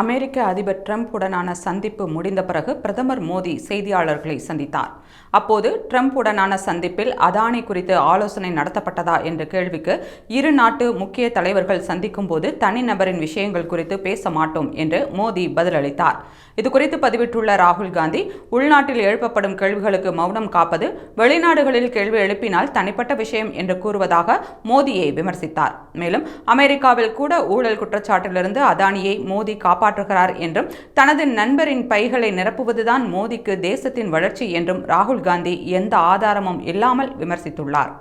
அமெரிக்க அதிபர் ட்ரம்ப்-உடனான சந்திப்பு முடிந்த பிறகு பிரதமர் மோடி செய்தியாளர்களை சந்தித்தார். அப்போது ட்ரம்ப்-உடனான சந்திப்பில் அதானி குறித்து ஆலோசனை நடத்தப்பட்டதா என்ற கேள்விக்கு இரு நாட்டு முக்கிய தலைவர்கள் சந்திக்கும் போது தனிநபரின் விஷயங்கள் குறித்து பேச மாட்டோம் என்று மோடி பதிலளித்தார். இதுகுறித்து பதிவிட்டுள்ள ராகுல் காந்தி உள்நாட்டில் எழுப்பப்படும் கேள்விகளுக்கு மௌனம் காப்பது வெளிநாடுகளில் கேள்வி எழுப்பினால் தனிப்பட்ட விஷயம் என்று கூறுவதாக மோடியை விமர்சித்தார். மேலும் அமெரிக்காவில் கூட ஊழல் குற்றச்சாட்டிலிருந்து அதானியை மோடி காப்பாற்றுகிறார் என்றும் தனது நண்பரின் பைகளை நிரப்புவதுதான் மோடிக்கு தேசத்தின் வளர்ச்சி என்றும் ராகுல் காந்தி எந்த ஆதாரமும் இல்லாமல் விமர்சித்துள்ளார்.